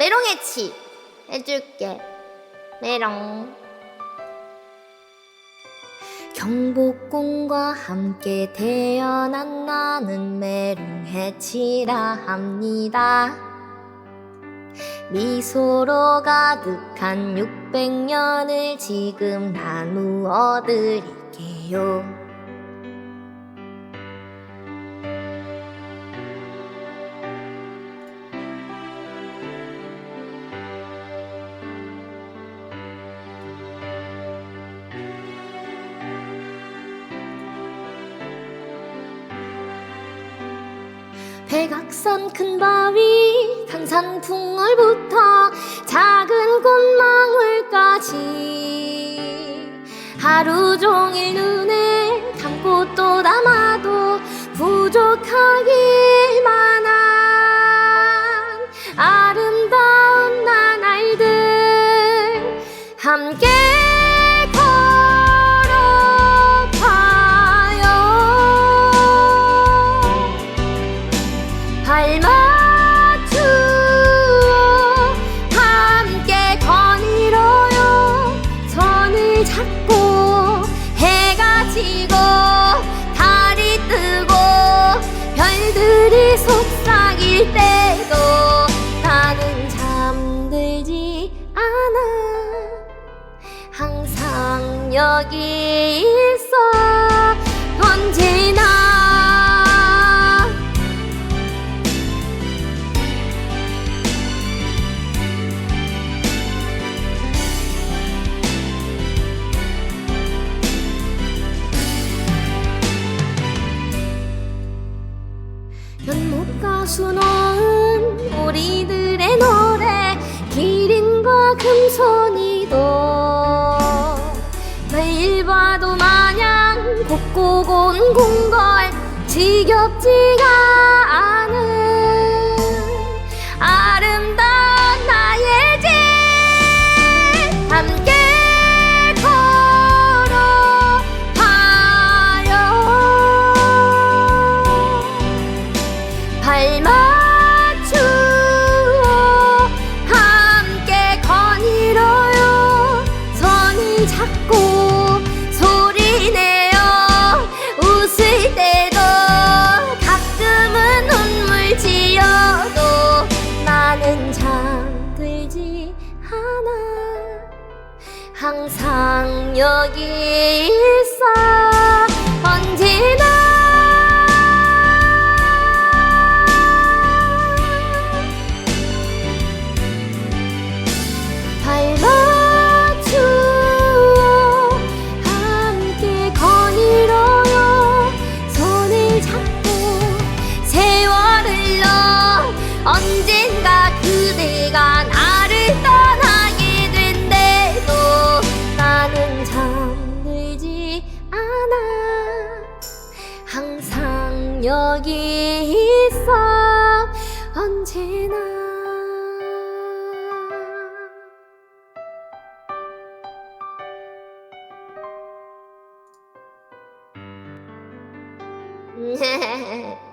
메롱해치 해줄게. 메롱. 경복궁과 함께 태어난 나는 메롱해치라 합니다. 미소로 가득한 600년을 지금 나누어 드릴게요 백악산 큰 바위 강산 풍월부터 작은 꽃망울까지. 하루 종일 눈에 감고 또 담아도 부족하길 만한 아름다운 나날들 함께 여기 있어. 언제나 연못 가수 넣은 우리들의 노래 기린과 금손이 봐도 마냥 곱고 고운 궁궐 지겹지가 않은 아름다운 나의 집. 함께 걸어봐요. 발맞 항상 여기 있어 여기 있어. 언제나